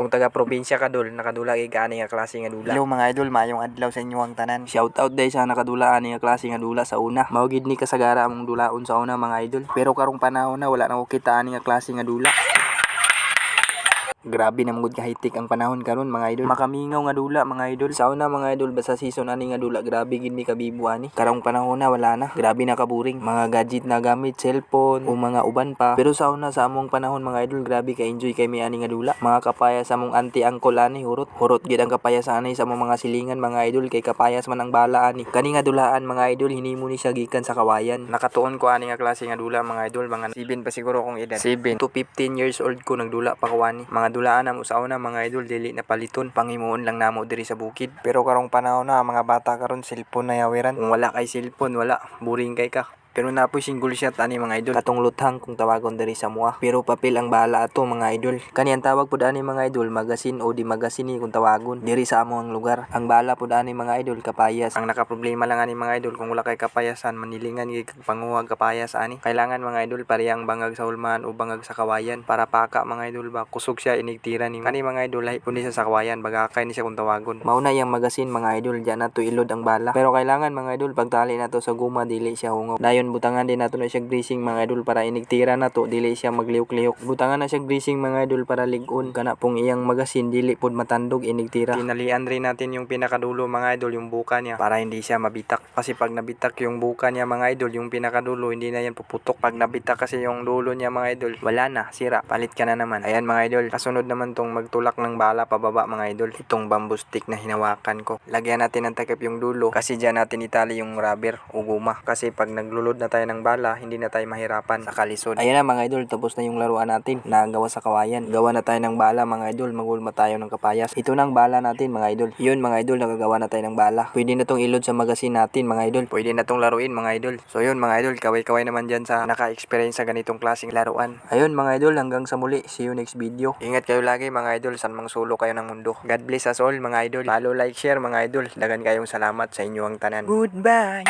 Kung taga probinsya ka dul, nakadula kay kaani nga klase nga dula. Hello mga idol, mayong adlaw sa inyo ang tanan. Shout out day sa nakadula ani nga klase nga dula sa una. Mao gid ni kasagara among dulaon sa una mga idol. Pero karong panahon na wala na ko kita ani nga klase nga dula. Grabe na mangud kahitik ang panahon karon mga idol. Makamingaw nga dula mga idol. Sa una mga idol basta season ani nga dula grabe gid mi kabibo ani. Karong panahon na wala na. Grabe na kaburing. Mga gadget na gamit, cellphone o mga uban pa. Pero sa una sa among panahon mga idol grabe ka enjoy kay mi ani nga dula. Mga kapaya sa among auntie angkol ani hurot. Hurot gid ang kapaya sa anay sa among mga silingan mga idol kay kapayas man ang bala ani. Kani nga dulaan mga idol hinimo ni siya gikan sa kawayan. Nakatuon ko ani nga klase nga dula mga idol mga 7 pa siguro kong edad. 7 to 15 years old ko nagdula pa kawani. Mga dulaan na mo sa una mga idol dili na paliton pangimuon lang namo diri sa bukid. Pero karong panahon na mga bata karon cellphone na yawiran. Kung wala kay cellphone wala buring kay ka. Pero napoy single shot ani mga idol. Katong luthang kung tawagon diri sa mua. Pero papel ang bahala ato mga idol. Kani ang tawag pud ani mga idol magasin o di magasin ni kung tawagon diri sa amo ang lugar. Ang bala pud ani mga idol kapayas. Ang nakaproblema lang ani mga idol kung wala kay kapayasan manilingan gyud panguwag kapayas ani. Kailangan mga idol parehang bangag sa hulman o bangag sa kawayan para paka mga idol ba kusog siya inigtira ni kani mga idol lahi pud sa kawayan bagakay ni siya kung tawagon. Mauna yang magasin mga idol diyan nato ilod ang bala. Pero kailangan mga idol pagtali nato sa guma dili siya hungaw. Dayon butangan din nato na siya greasing mga idol para inigtira nato dili siya maglihok-lihok. Butangan na siya greasing mga idol para ligon kana pong iyang magasin dili pud matandog inigtira. Tinalian rin natin yung pinakadulo mga idol yung buka niya para hindi siya mabitak. Kasi pag nabitak yung buka niya mga idol yung pinakadulo hindi na yan puputok. Pag nabitak kasi yung dulo niya mga idol wala na sira palit ka na naman. Ayan mga idol kasunod naman tong magtulak ng bala pababa mga idol. Itong bamboo stick na hinawakan ko. Lagyan natin ng takip yung dulo kasi dyan natin itali yung rubber o guma. Kasi pag naglulod na tayo ng bala, hindi na tayo mahirapan sa kalisod. Ayan na mga idol, tapos na yung laruan natin na gawa sa kawayan. Gawa na tayo ng bala mga idol, magulma tayo ng kapayas. Ito na ang bala natin mga idol. Yun mga idol, nagagawa na tayo ng bala. Pwede na tong ilod sa magasin natin mga idol. Pwede na tong laruin mga idol. So yun mga idol, kaway-kaway naman dyan sa naka-experience sa ganitong klaseng laruan. Ayun mga idol, hanggang sa muli. See you next video. Ingat kayo lagi mga idol, san mang sulo kayo ng mundo. God bless us all mga idol. Follow, like, share mga idol. Dagan kayong salamat sa inyo ang tanan. Goodbye!